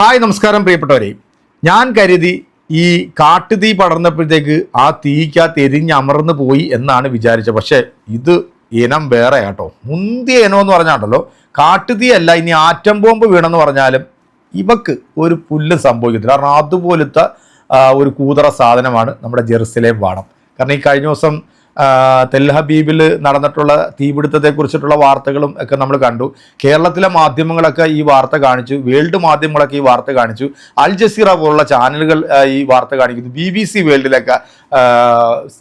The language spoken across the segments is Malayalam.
ഹായ് നമസ്കാരം പ്രിയപ്പെട്ടവരെ. ഞാൻ കരുതി ഈ കാട്ടുതീ പടർന്നപ്പോഴത്തേക്ക് ആ തീക്കകത്ത് എരിഞ്ഞമർന്നു പോയി എന്നാണ് വിചാരിച്ചത്. പക്ഷേ ഇത് ഇനം വേറെ കേട്ടോ മുന്തിയ ഇനം എന്ന് പറഞ്ഞാണ്ടല്ലോ. കാട്ടുതീ അല്ല ഇനി ആറ്റം ബോംബ് വീണെന്ന് പറഞ്ഞാലും ഇവക്ക് ഒരു പുല്ല് സംഭവിക്കത്തില്ല. കാരണം അതുപോലത്തെ ഒരു കൂതറ സാധനമാണ് നമ്മുടെ ജെറുസലേം വാണം. കാരണം ഈ കഴിഞ്ഞ ദിവസം ആ, തെൽ ഹബീബിൽ നടന്നിട്ടുള്ള തീപിടുത്തത്തെ കുറിച്ചിട്ടുള്ള വാർത്തകളും ഒക്കെ നമ്മൾ കണ്ടു. കേരളത്തിലെ മാധ്യമങ്ങളൊക്കെ ഈ വാർത്ത കാണിച്ചു. വേൾഡ് മാധ്യമങ്ങളൊക്കെ ഈ വാർത്ത കാണിച്ചു. അൽ ജസീറ പോലുള്ള ചാനലുകൾ ഈ വാർത്ത കാണിക്കുന്നു. ബി ബി സി വേൾഡിലൊക്കെ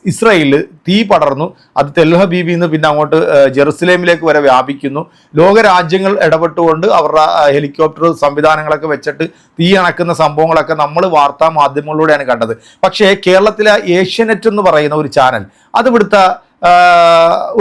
ഇസ്രയേലിൽ തീ പടർന്നു. അത് തെൽഹബീബിൽ നിന്ന് പിന്നെ അങ്ങോട്ട് ജെറുസലേമിലേക്ക് വരെ വ്യാപിക്കുന്നു. ലോകരാജ്യങ്ങൾ ഇടപെട്ടുകൊണ്ട് അവരുടെ ഹെലികോപ്റ്റർ സംവിധാനങ്ങളൊക്കെ വെച്ചിട്ട് തീ അണക്കുന്ന സംഭവങ്ങളൊക്കെ നമ്മൾ വാർത്താ മാധ്യമങ്ങളിലൂടെയാണ് കണ്ടത്. പക്ഷേ കേരളത്തിലെ ഏഷ്യനെറ്റ് എന്ന് പറയുന്ന ഒരു ചാനൽ അത് ഇവിടുത്തെ ആ,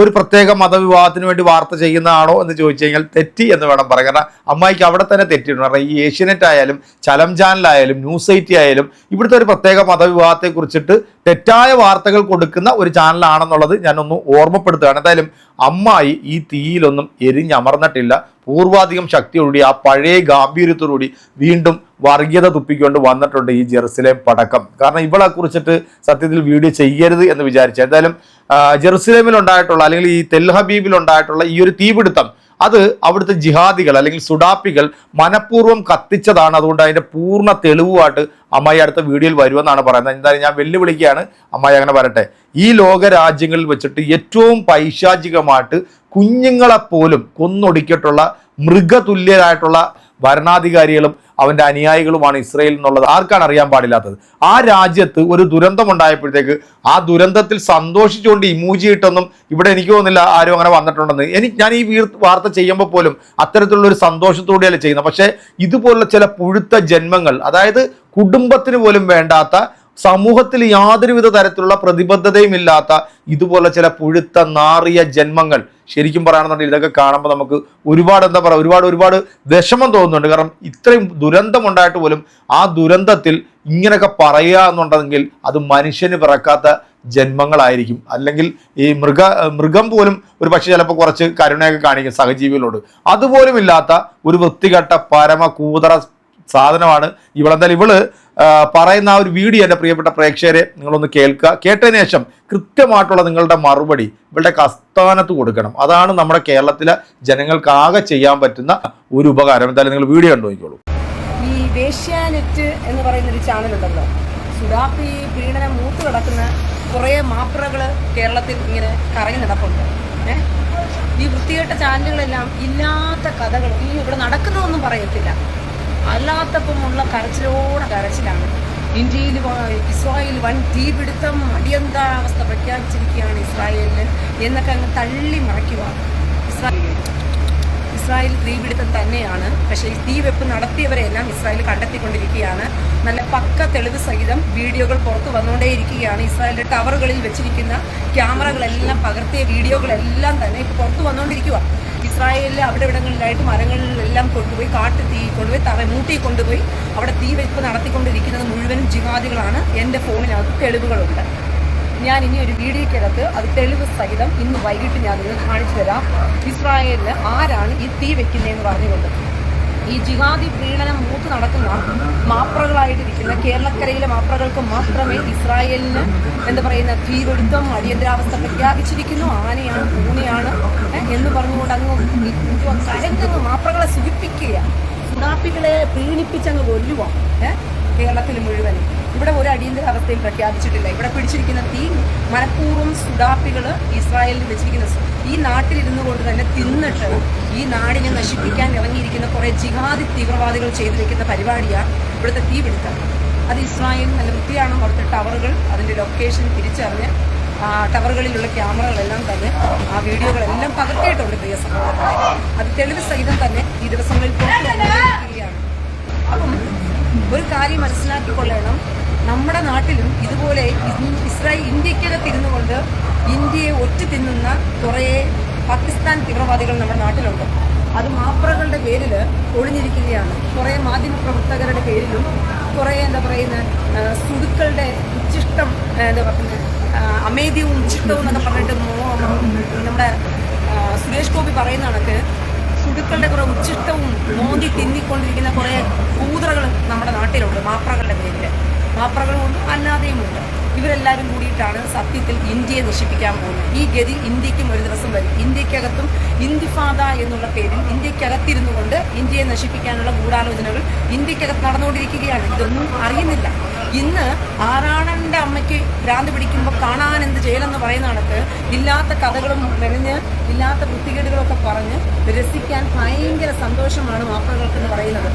ഒരു പ്രത്യേക മതവിഭാഗത്തിന് വേണ്ടി വാർത്ത ചെയ്യുന്നതാണോ എന്ന് ചോദിച്ചു കഴിഞ്ഞാൽ തെറ്റി എന്ന് വേണം പറയാം കാരണം അമ്മായിക്ക് അവിടെ തന്നെ തെറ്റിയിട്ടുണ്ട്. കാരണം ഈ ഏഷ്യനെറ്റ് ആയാലും ചലം ചാനലായാലും ന്യൂസ് എയ്റ്റി ആയാലും ഇവിടുത്തെ ഒരു പ്രത്യേക മതവിഭാഗത്തെ കുറിച്ചിട്ട് തെറ്റായ വാർത്തകൾ കൊടുക്കുന്ന ഒരു ചാനലാണെന്നുള്ളത് ഞാനൊന്ന് ഓർമ്മപ്പെടുത്തുകയാണ്. എന്തായാലും അമ്മായി ഈ തീയിലൊന്നും എരിഞ്ഞമർന്നിട്ടില്ല. പൂർവാധികം ശക്തിയോടുകൂടി ആ പഴയ ഗാംഭീര്യത്തോടുകൂടി വീണ്ടും വർഗീയത തുപ്പിക്കൊണ്ട് വന്നിട്ടുണ്ട് ഈ ജെറുസലേം പടക്കം. കാരണം ഇവളെ കുറിച്ചിട്ട് സത്യത്തിൽ വീഡിയോ ചെയ്യരുത് എന്ന് വിചാരിച്ചു എന്തായാലും ജെറുസലേമിലുണ്ടായിട്ടുള്ള അല്ലെങ്കിൽ ഈ തെൽ ഹബീബിൽ ഉണ്ടായിട്ടുള്ള ഈ ഒരു തീപിടുത്തം അത് അവിടുത്തെ ജിഹാദികൾ അല്ലെങ്കിൽ സുഡാപ്പികൾ മനഃപൂർവം കത്തിച്ചതാണ്. അതുകൊണ്ട് അതിന്റെ പൂർണ തെളിവുമായിട്ട് അമ്മായി അടുത്ത വീഡിയോയിൽ വരുമെന്നാണ് പറയുന്നത്. എന്തായാലും ഞാൻ വെല്ലുവിളിക്കുകയാണ്. അമ്മായി അങ്ങനെ വരട്ടെ. ഈ ലോക രാജ്യങ്ങളിൽ വെച്ചിട്ട് ഏറ്റവും പൈശാചികമായിട്ട് കുഞ്ഞുങ്ങളെപ്പോലും കൊന്നൊടുക്കിയിട്ടുള്ള മൃഗതുല്യരായിട്ടുള്ള ഭരണാധികാരികളും അവന്റെ അനുയായികളുമാണ് ഇസ്രയേൽ എന്നുള്ളത് ആർക്കാണ് അറിയാൻ പാടില്ലാത്തത്? ആ രാജ്യത്ത് ഒരു ദുരന്തം ഉണ്ടായപ്പോഴത്തേക്ക് ആ ദുരന്തത്തിൽ സന്തോഷിച്ചുകൊണ്ട് ഇമൂജിയിട്ടൊന്നും ഇവിടെ എനിക്ക് തോന്നുന്നില്ല ആരും അങ്ങനെ വന്നിട്ടുണ്ടെന്ന്. എനിക്ക് ഞാൻ ഈ വീർ- വാർത്ത ചെയ്യുമ്പോൾ പോലും അത്തരത്തിലുള്ള ഒരു സന്തോഷത്തോടെയല്ല ചെയ്യുന്നത്. പക്ഷേ ഇതുപോലുള്ള ചില പുഴുത്ത ജന്മങ്ങൾ അതായത് കുടുംബത്തിന് പോലും വേണ്ടാത്ത സമൂഹത്തിൽ യാതൊരുവിധ തരത്തിലുള്ള പ്രതിബദ്ധതയും ഇല്ലാത്ത ഇതുപോലെ ചില പുഴുത്ത നാറിയ ജന്മങ്ങൾ ശരിക്കും പറയുകയാണെന്നുണ്ടെങ്കിൽ ഇതൊക്കെ കാണുമ്പോൾ നമുക്ക് ഒരുപാട് എന്താ പറയുക ഒരുപാട് ഒരുപാട് വിഷമം തോന്നുന്നുണ്ട്. കാരണം ഇത്രയും ദുരന്തമുണ്ടായിട്ട് പോലും ആ ദുരന്തത്തിൽ ഇങ്ങനെയൊക്കെ പറയുക എന്നുണ്ടെങ്കിൽ അത് മനുഷ്യന് പിറക്കാത്ത ജന്മങ്ങളായിരിക്കും. അല്ലെങ്കിൽ ഈ മൃഗ മൃഗം പോലും ഒരു പക്ഷേ ചിലപ്പോൾ കുറച്ച് കരുണയൊക്കെ കാണിക്കും സഹജീവികളോട്. അതുപോലും ഇല്ലാത്ത ഒരു വൃത്തികെട്ട പരമ കൂതറ സാധനമാണ് ഇവളെന്തായാലും ഇവൾ പറയുന്ന ആ ഒരു വീഡിയോ എന്റെ പ്രിയപ്പെട്ട പ്രേക്ഷകരെ നിങ്ങളൊന്ന് കേൾക്കുക. കേട്ടതിന് ശേഷം കൃത്യമായിട്ടുള്ള നിങ്ങളുടെ മറുപടി ഇവളുടെ കസ്ഥാനത്ത് കൊടുക്കണം. അതാണ് നമ്മുടെ കേരളത്തിലെ ജനങ്ങൾക്കാകെ ചെയ്യാൻ പറ്റുന്ന ഒരു ഉപകാരം. എന്തായാലും നിങ്ങൾ വീഡിയോ കണ്ടു നോക്കിക്കോളൂ. ഈ വേശ്യാനെറ്റ് എന്ന് പറയുന്ന ഒരു ചാനൽ ഉണ്ടല്ലോ. സുഡാപ്പി പീഡനം മൂത്ത് കിടക്കുന്ന കുറേ മാപ്പിറകൾ കേരളത്തിൽ ഇങ്ങനെ കറങ്ങി ഏ? ഈ വൃത്തികെട്ട ചാനലുകളെല്ലാം ഇല്ലാത്ത കഥകൾ ഈ ഇവിടെ നടക്കുന്നതൊന്നും പറയത്തില്ല. അല്ലാത്തപ്പമുള്ള കരച്ചിലോടെ കരച്ചിലാണ്. ഇന്ത്യയിൽ ഇസ്രായേൽ വൻ തീപിടുത്തം അടിയന്തരാവസ്ഥ പ്രഖ്യാപിച്ചിരിക്കുകയാണ് ഇസ്രായേലിന് എന്നൊക്കെ അങ്ങ് തള്ളി മറയ്ക്കുക ഇസ്രായേൽ ഇസ്രായേൽ തീപിടുത്തം തന്നെയാണ്. പക്ഷേ ഈ തീവെപ്പ് നടത്തിയവരെയെല്ലാം ഇസ്രായേൽ കണ്ടെത്തിക്കൊണ്ടിരിക്കുകയാണ്. നല്ല പക്ക തെളിവ് സഹിതം വീഡിയോകൾ പുറത്തു വന്നുകൊണ്ടേയിരിക്കുകയാണ്. ഇസ്രായേലിന്റെ ടവറുകളിൽ വെച്ചിരിക്കുന്ന ക്യാമറകളെല്ലാം പകർത്തിയ വീഡിയോകളെല്ലാം തന്നെ ഇപ്പോൾ പുറത്തു വന്നുകൊണ്ടിരിക്കുക ഇസ്രായേലിൽ അവിടെ ഇവിടങ്ങളിലായിട്ട് മരങ്ങളിലെല്ലാം കൊണ്ടുപോയി കാട്ടു തീ കൊണ്ടുപോയി തറ മൂട്ടി കൊണ്ടുപോയി അവിടെ തീവെപ്പ് നടത്തിക്കൊണ്ടിരിക്കുന്നത് മുഴുവനും ജിഹാദികളാണ്. എന്റെ ഫോണിനകത്ത് തെളിവുകളുണ്ട്. ഞാൻ ഇനി ഒരു വീഡിയോക്കകത്ത് അത് തെളിവ് സഹിതം ഇന്ന് വൈകിട്ട് ഞാൻ നിങ്ങൾ കാണിച്ചു തരാം. ഇസ്രായേലിന് ആരാണ് ഈ തീ വെക്കുന്നതെന്ന് പറഞ്ഞുകൊണ്ട്. ഈ ജിഹാദി പ്രീണനം മൂത്ത് നടക്കുന്ന മാപ്രകളായിട്ടിരിക്കുന്ന കേരളക്കരയിലെ മാപ്രകൾക്ക് മാത്രമേ ഇസ്രായേലിന് എന്താ പറയുന്ന തീപിടുത്തം അടിയന്തരാവസ്ഥ പ്രഖ്യാപിച്ചിരിക്കുന്നു. ആനയാണ് പൂനെയാണ് എന്ന് പറഞ്ഞുകൊണ്ട് അങ്ങ് കരങ്ങ് മാപ്രകളെ സുഖിപ്പിക്കുക സുഡാപ്പികളെ പ്രീണിപ്പിച്ചങ്ങ് കൊല്ലുവാ കേരളത്തിൽ മുഴുവൻ ഇവിടെ ഒരു അടിയന്തരാവസ്ഥയും പ്രഖ്യാപിച്ചിട്ടില്ല. ഇവിടെ പിടിച്ചിരിക്കുന്ന തീ മനഃപൂർവം സുഡാപ്പികൾ ഇസ്രായേലിൽ വെച്ചിരിക്കുന്ന ഈ നാട്ടിലിരുന്നു കൊണ്ട് തന്നെ തിന്നിട്ട് ഈ നാടിനെ നശിപ്പിക്കാൻ ഇറങ്ങിയിരിക്കുന്ന കുറേ ജിഹാദി തീവ്രവാദികൾ ചെയ്തിരിക്കുന്ന പരിപാടിയാണ് ഇവിടുത്തെ തീ പിടുത്തം. അത് ഇസ്രായേൽ നല്ല വൃത്തിയാണ് അവിടുത്തെ ടവറുകൾ? അതിന്റെ ലൊക്കേഷൻ തിരിച്ചറിഞ്ഞ് ആ ടവറുകളിലുള്ള ക്യാമറകളെല്ലാം തന്നെ ആ വീഡിയോകളെല്ലാം പകർത്തിയിട്ടുണ്ട് പ്രിയ സഹോദരങ്ങളെ അത് തെളിവ് സഹിതം തന്നെ ഈ ദിവസങ്ങളിൽ പുറത്തു അപ്പം ഒരു കാര്യം മനസ്സിലാക്കിക്കൊള്ളണം. നമ്മുടെ നാട്ടിലും ഇതുപോലെ ഇസ്രായേൽ ഇന്ത്യക്കകത്ത് ഇരുന്നു കൊണ്ട് ഇന്ത്യയെ ഒറ്റ തിന്നുന്ന കുറേ പാകിസ്ഥാൻ തീവ്രവാദികൾ നമ്മുടെ നാട്ടിലുണ്ട്. അത് മാപ്രകളുടെ പേരിൽ ഒളിഞ്ഞിരിക്കുകയാണ്. കുറേ മാധ്യമപ്രവർത്തകരുടെ പേരിലും കുറേ എന്താ പറയുന്ന സുഹൃത്തുക്കളുടെ ഉച്ചിഷ്ടം എന്താ പറയുന്നത് അമേദ്യവും ഉച്ചിഷ്ടവും എന്നൊക്കെ പറഞ്ഞിട്ട് നമ്മുടെ സുരേഷ് ഗോപി പറയുന്ന കണക്ക് ഹിന്ദുക്കളുടെ കുറെ ഉച്ചിഷ്ടവും മോന്തി തിന്നിക്കൊണ്ടിരിക്കുന്ന കുറെ കൂതറകൾ നമ്മുടെ നാട്ടിലുണ്ട്. മാപ്രകളുടെ പേരിൽ. മാപ്രകളും ഉണ്ട് അല്ലാതെയും ഉണ്ട്. ഇവരെല്ലാവരും കൂടിയിട്ടാണ് സത്യത്തിൽ ഇന്ത്യയെ നശിപ്പിക്കാൻ പോകുന്നത്. ഈ ഗതി ഇന്ത്യക്കും ഒരു ദിവസം വരും. ഇന്ത്യക്കകത്തും ഇന്ത്യഫാദ എന്നുള്ള പേരിൽ ഇന്ത്യക്കകത്തിരുന്നു കൊണ്ട് ഇന്ത്യയെ നശിപ്പിക്കാനുള്ള ഗൂഢാലോചനകൾ ഇന്ത്യക്കകത്ത് നടന്നുകൊണ്ടിരിക്കുകയാണ്. ഇതൊന്നും അറിയുന്നില്ല. ഇന്ന് ആറാണന്റെ അമ്മയ്ക്ക് ഭ്രാന്ത് പിടിക്കുമ്പോൾ കാണാൻ ചെയ്യലെന്ന് പറയുന്ന കണക്ക് ഇല്ലാത്ത കഥകളും മെനഞ്ഞ് ഇല്ലാത്ത വൃത്തികേടുകളൊക്കെ പറഞ്ഞ് രസിക്കാൻ ഭയങ്കര സന്തോഷമാണ് മാപ്പിളകൾക്ക് എന്ന് പറയുന്നത്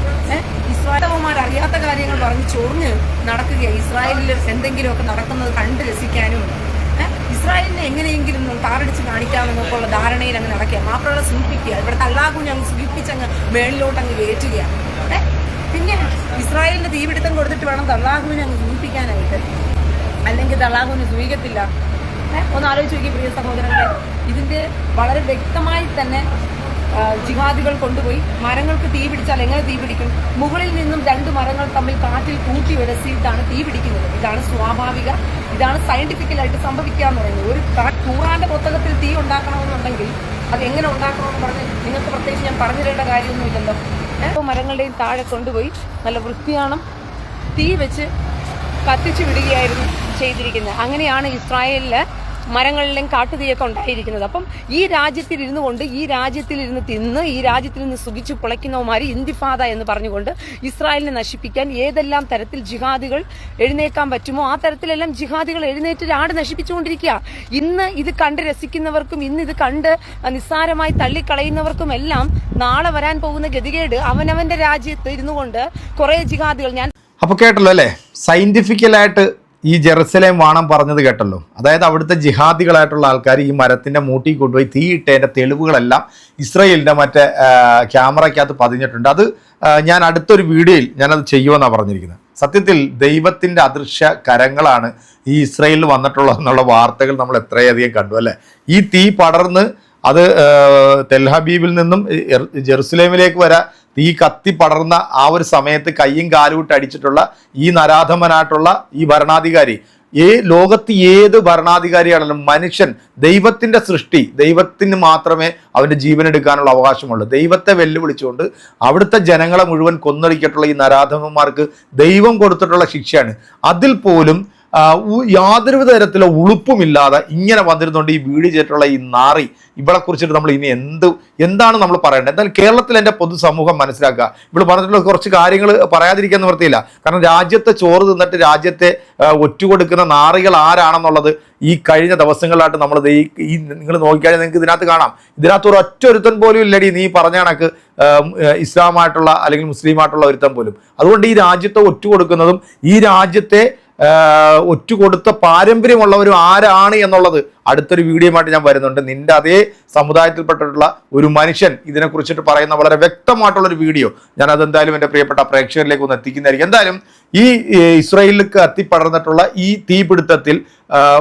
ഇസ്രായേലവന്മാർ അറിയാത്ത കാര്യങ്ങൾ പറഞ്ഞ് ചൊറിഞ്ഞ് നടക്കുകയാണ് ഇസ്രായേലിൽ എന്തെങ്കിലുമൊക്കെ നടക്കുന്നത് കണ്ട് രസിക്കാനും. ഇസ്രായേലിനെ എങ്ങനെയെങ്കിലും താറടിച്ച് കാണിക്കാമെന്നൊക്കെ ഉള്ള ധാരണയിൽ അങ്ങ് നടക്കുക മാപ്പിളകളെ സൂചിപ്പിക്കുക ഇവിടുത്തെ അള്ളാഹുവിനെ അങ്ങ് സൂചിപ്പിച്ചങ്ങ് മേളിലോട്ട് അങ്ങ് കയറ്റുകയാണ് പിന്നെ ഇസ്രായേലിന്റെ തീപിടുത്തം കൊടുത്തിട്ട് വേണം തള്ളാഹുവിനെ അങ്ങ് സൂചിപ്പിക്കാനായിട്ട്. അല്ലെങ്കിൽ തള്ളാഹുവിനെ സൂചിക്കത്തില്ല. ഒന്ന് ആലോചിച്ച് നോക്കി പ്രിയ സഹോദരങ്ങളെ. ഇതിന്റെ വളരെ വ്യക്തമായി തന്നെ ജിഹാദികൾ കൊണ്ടുപോയി. മരങ്ങൾക്ക് തീ പിടിച്ചാൽ എങ്ങനെ തീ പിടിക്കും? മുകളിൽ നിന്നും രണ്ട് മരങ്ങൾ തമ്മിൽ കാറ്റിൽ കൂട്ടി വിടസിയിട്ടാണ് തീ പിടിക്കുന്നത്. ഇതാണ് സ്വാഭാവിക ഇതാണ് സയന്റിഫിക്കലായിട്ട് സംഭവിക്കുക എന്ന് പറയുന്നത്. ഒരു ഖുറാന്റെ പുസ്തകത്തിൽ തീ ഉണ്ടാക്കണമെന്നുണ്ടെങ്കിൽ അത് എങ്ങനെ ഉണ്ടാക്കണമെന്ന് പറഞ്ഞ് നിങ്ങൾക്ക് പ്രത്യേകിച്ച് ഞാൻ പറഞ്ഞു തരേണ്ട കാര്യമൊന്നുമില്ലല്ലോ ഇപ്പോൾ മരങ്ങളുടെയും താഴെ കൊണ്ടുപോയി നല്ല വൃത്തിയാണം തീ വെച്ച് കത്തിച്ചു വിടുകയായിരുന്നു ചെയ്തിരിക്കുന്നത്. അങ്ങനെയാണ് ഇസ്രായേലിൽ മരങ്ങളിലും കാട്ടുതീയൊക്കെ ഉണ്ടായിരിക്കുന്നത്. അപ്പം ഈ രാജ്യത്തിൽ ഇരുന്നു കൊണ്ട് ഈ രാജ്യത്തിൽ ഇരുന്ന് തിന്ന് ഈ രാജ്യത്തിൽ നിന്ന് സുഖിച്ച് പുളയ്ക്കുന്നവന്മാർ ഇന്തിഫാദ എന്ന് പറഞ്ഞുകൊണ്ട് ഇസ്രായേലിനെ നശിപ്പിക്കാൻ ഏതെല്ലാം തരത്തിൽ ജിഹാദികൾ എഴുന്നേക്കാൻ പറ്റുമോ ആ തരത്തിലെല്ലാം ജിഹാദികൾ എഴുന്നേറ്റ് രാട് നശിപ്പിച്ചുകൊണ്ടിരിക്കുക. ഇന്ന് ഇത് കണ്ട് രസിക്കുന്നവർക്കും ഇന്ന് ഇത് കണ്ട് നിസ്സാരമായി തള്ളിക്കളയുന്നവർക്കും എല്ലാം നാളെ വരാൻ പോകുന്ന ഗതികേട് അവനവന്റെ രാജ്യത്ത് ഇരുന്നു കൊണ്ട് കുറെ ജിഹാദികൾ ഞാൻ അപ്പോൾ കേട്ടല്ലോ അല്ലേ? സയന്റിഫിക്കലായിട്ട് ഈ ജെറുസലേം വാണം പറഞ്ഞത് കേട്ടല്ലോ. അതായത് അവിടുത്തെ ജിഹാദികളായിട്ടുള്ള ആൾക്കാർ ഈ മരത്തിന്റെ മൂട്ടി കൊണ്ടുപോയി തീയിട്ടതിന്റെ തെളിവുകളെല്ലാം ഇസ്രയേലിന്റെ മറ്റേ ക്യാമറയ്ക്കകത്ത് പതിഞ്ഞിട്ടുണ്ട്. അത് ഞാൻ അടുത്തൊരു വീഡിയോയിൽ ഞാനത് ചെയ്യുമെന്നാണ് പറഞ്ഞിരിക്കുന്നത്. സത്യത്തിൽ ദൈവത്തിന്റെ അദൃശ്യ കരങ്ങളാണ് ഈ ഇസ്രയേലിൽ വന്നിട്ടുള്ളതെന്നുള്ള വാർത്തകൾ നമ്മൾ എത്രയധികം കണ്ടു അല്ലേ? ഈ തീ പടർന്ന് അത് തെൽഹബീബിൽ നിന്നും ജെറുസലേമിലേക്ക് വരെ തീ കത്തി പടർന്ന ആ ഒരു സമയത്ത് കയ്യും കാലുവിട്ട് അടിച്ചിട്ടുള്ള ഈ നരാധമനായിട്ടുള്ള ഈ ഭരണാധികാരി. ഏ ലോകത്ത് ഏത് ഭരണാധികാരിയാണെങ്കിലും മനുഷ്യൻ ദൈവത്തിന്റെ സൃഷ്ടി ദൈവത്തിന് മാത്രമേ അവന്റെ ജീവൻ എടുക്കാനുള്ള അവകാശമുള്ളൂ. ദൈവത്തെ വെല്ലുവിളിച്ചുകൊണ്ട് അവിടുത്തെ ജനങ്ങളെ മുഴുവൻ കൊന്നൊളിക്കിട്ടുള്ള ഈ നരാധമന്മാർക്ക് ദൈവം കൊടുത്തിട്ടുള്ള ശിക്ഷയാണ്. അതിൽ പോലും യാതൊരു തരത്തിലുള്ള ഉളുപ്പുമില്ലാതെ ഇങ്ങനെ വന്നിരുന്നുകൊണ്ട് ഈ വീട് ചെയ്തിട്ടുള്ള ഈ നാറി ഇവളെ കുറിച്ചിട്ട് നമ്മൾ ഇനി എന്ത് എന്താണ് നമ്മൾ പറയേണ്ടത്? എന്നാൽ കേരളത്തിൽ എന്റെ പൊതുസമൂഹം മനസ്സിലാക്കുക. ഇവിടെ പറഞ്ഞിട്ടുള്ള കുറച്ച് കാര്യങ്ങൾ പറയാതിരിക്കാൻ നിവൃത്തിയില്ല. കാരണം രാജ്യത്തെ ചോറ് തിന്നിട്ട് രാജ്യത്തെ ഒറ്റ ഒറ്റുകൊടുക്കുന്ന നാറികൾ ആരാണെന്നുള്ളത് ഈ കഴിഞ്ഞ ദിവസങ്ങളിലായിട്ട് നമ്മൾ ഈ ഈ നിങ്ങൾ നോക്കിയാൽ നിങ്ങൾക്ക് ഇതിനകത്ത് കാണാം. ഇതിനകത്ത് ഒരു ഒറ്റ ഒരുത്തൻ പോലും ഇല്ലടി. നീ പറഞ്ഞ കണക്ക് ഇസ്ലാമായിട്ടുള്ള അല്ലെങ്കിൽ മുസ്ലിമായിട്ടുള്ള ഒരുത്തൻ പോലും. അതുകൊണ്ട് ഈ രാജ്യത്തെ ഒറ്റുകൊടുക്കുന്നതും ഈ രാജ്യത്തെ ആഹ് ഒറ്റുകൊടുത്ത പാരമ്പര്യമുള്ളവരും ആരാണ് എന്നുള്ളത് അടുത്തൊരു വീഡിയോയുമായിട്ട് ഞാൻ വരുന്നുണ്ട്. നിന്റെ അതേ സമുദായത്തിൽപ്പെട്ടിട്ടുള്ള ഒരു മനുഷ്യൻ ഇതിനെക്കുറിച്ചിട്ട് പറയുന്ന വളരെ വ്യക്തമായിട്ടുള്ളൊരു വീഡിയോ ഞാൻ അതെന്തായാലും എന്റെ പ്രിയപ്പെട്ട പ്രേക്ഷകരിലേക്ക് ഒന്ന് എത്തിക്കുന്നതായിരിക്കും. എന്തായാലും ഈ ഇസ്രയേലിൽ കത്തിപ്പടർന്നിട്ടുള്ള ഈ തീപിടുത്തത്തിൽ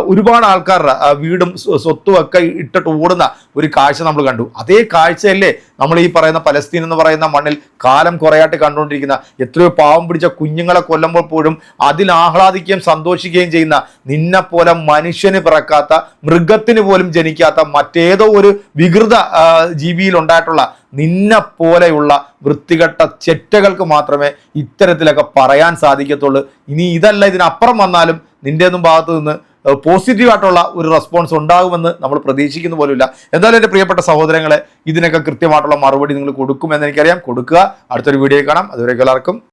ഒരുപാട് ആൾക്കാരുടെ വീടും സ്വ- സ്വത്തും ഒക്കെ ഇട്ടിട്ട് ഓടുന്ന ഒരു കാഴ്ച നമ്മൾ കണ്ടു. അതേ കാഴ്ചയല്ലേ നമ്മൾ ഈ പറയുന്ന പലസ്തീൻ എന്ന് പറയുന്ന മണ്ണിൽ കാലം കുറയായിട്ട് കണ്ടുകൊണ്ടിരിക്കുന്ന എത്രയോ പാവം പിടിച്ച കുഞ്ഞുങ്ങളെ കൊല്ലുമ്പോൾ പോലും അതിൽ ആഹ്ലാദിക്കുകയും സന്തോഷിക്കുകയും ചെയ്യുന്ന നിന്നെ പോലെ മനുഷ്യന് പിറക്കാത്ത മൃഗത്തിന് പോലും ജനിക്കാത്ത മറ്റേതോ ഒരു വികൃത ജീവിയിൽ ഉണ്ടായിട്ടുള്ള നിന്നെ പോലെയുള്ള വൃത്തികെട്ട ചെറ്റകൾക്ക് മാത്രമേ ഇത്തരത്തിലൊക്കെ പറയാൻ സാധിക്കത്തുള്ളൂ. ഇനി ഇതല്ല ഇതിനപ്പുറം വന്നാലും നിന്റെ ഒന്നും ഭാഗത്ത് നിന്ന് പോസിറ്റീവായിട്ടുള്ള ഒരു റെസ്പോൺസ് ഉണ്ടാകുമെന്ന് നമ്മൾ പ്രതീക്ഷിക്കുന്ന പോലുമില്ല. എന്തായാലും എന്റെ പ്രിയപ്പെട്ട സഹോദരങ്ങളെ ഇതിനൊക്കെ കൃത്യമായിട്ടുള്ള മറുപടി നിങ്ങൾ കൊടുക്കുമെന്ന് എനിക്കറിയാം. കൊടുക്കുക. അടുത്തൊരു വീഡിയോ കാണാം. അതുവരെ എല്ലാവർക്കും